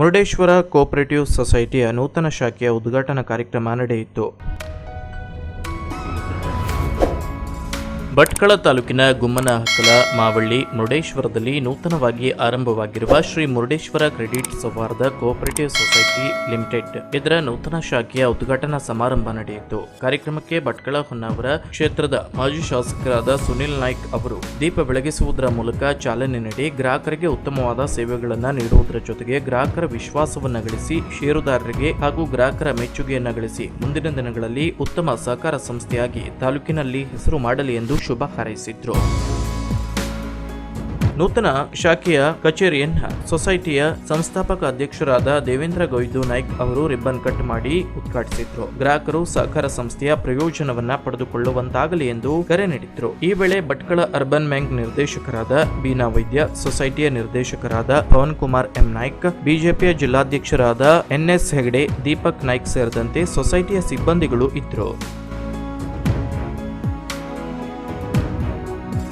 Murudeshwar cooperative ಸೊಸೈಟಿಯ ನೂತನ ಶಾಖೆಯ ಉದ್ಘಾಟನಾ ಕಾರ್ಯಕ್ರಮ ನಡೆಯಿತು. ಭಟ್ಕಳ ತಾಲೂಕಿನ ಗುಮ್ಮನಹಕ್ಕಲ ಮಾವಳ್ಳಿ ಮುರುಡೇಶ್ವರದಲ್ಲಿ ನೂತನವಾಗಿ ಆರಂಭವಾಗಿರುವ Shri Murudeshwar credit Souharda cooperative society limited. ಇದರ ನೂತನ ಶಾಖೆಯ ಉದ್ಘಾಟನಾ ಸಮಾರಂಭ ನಡೆಯಿತು. ಕಾರ್ಯಕ್ರಮಕ್ಕೆ ಭಟ್ಕಳ ಹೊನ್ನಾವರ ಕ್ಷೇತ್ರದ ಮಾಜಿ ಶಾಸಕರಾದ ಸುನಿಲ್ ನಾಯ್ಕ್ ಅವರು ದೀಪ ಬೆಳಗಿಸುವುದರ ಮೂಲಕ ಚಾಲನೆ ನೀಡಿ ಗ್ರಾಹಕರಿಗೆ ಉತ್ತಮವಾದ ಸೇವೆಗಳನ್ನು ನೀಡುವುದರ ಜೊತೆಗೆ ಗ್ರಾಹಕರ ವಿಶ್ವಾಸವನ್ನು ಗಳಿಸಿ, ಷೇರುದಾರರಿಗೆ ಹಾಗೂ ಗ್ರಾಹಕರ ಮೆಚ್ಚುಗೆಯನ್ನು ಗಳಿಸಿ ಮುಂದಿನ ದಿನಗಳಲ್ಲಿ ಉತ್ತಮ ಸಹಕಾರ ಸಂಸ್ಥೆಯಾಗಿ ತಾಲೂಕಿನಲ್ಲಿ ಹೆಸರು ಮಾಡಲಿ ಎಂದು ಶುಭ ಹಾರೈಸಿದ್ರು. ನೂತನ ಶಾಖೆಯ ಕಚೇರಿಯನ್ನ ಸೊಸೈಟಿಯ ಸಂಸ್ಥಾಪಕ ಅಧ್ಯಕ್ಷರಾದ ದೇವೇಂದ್ರ ಗೊಯ್ದು ನಾಯ್ಕ್ ಅವರು ರಿಬ್ಬನ್ ಕಟ್ ಮಾಡಿ ಉದ್ಘಾಟಿಸಿದ್ರು. ಗ್ರಾಹಕರು ಸಹಕಾರ ಸಂಸ್ಥೆಯ ಪ್ರಯೋಜನವನ್ನ ಪಡೆದುಕೊಳ್ಳುವಂತಾಗಲಿ ಎಂದು ಕರೆ ನೀಡಿದ್ರು. ಈ ವೇಳೆ ಭಟ್ಕಳ ಅರ್ಬನ್ ಬ್ಯಾಂಕ್ ನಿರ್ದೇಶಕರಾದ ಬೀನಾ ವೈದ್ಯ, ಸೊಸೈಟಿಯ ನಿರ್ದೇಶಕರಾದ ಪವನ್ ಕುಮಾರ್ ಎಂ ನಾಯ್ಕ್, ಬಿಜೆಪಿಯ ಜಿಲ್ಲಾಧ್ಯಕ್ಷರಾದ ಎನ್ಎಸ್ ಹೆಗಡೆ, ದೀಪಕ್ ನಾಯ್ಕ್ ಸೇರಿದಂತೆ ಸೊಸೈಟಿಯ ಸಿಬ್ಬಂದಿಗಳು ಇದ್ರು.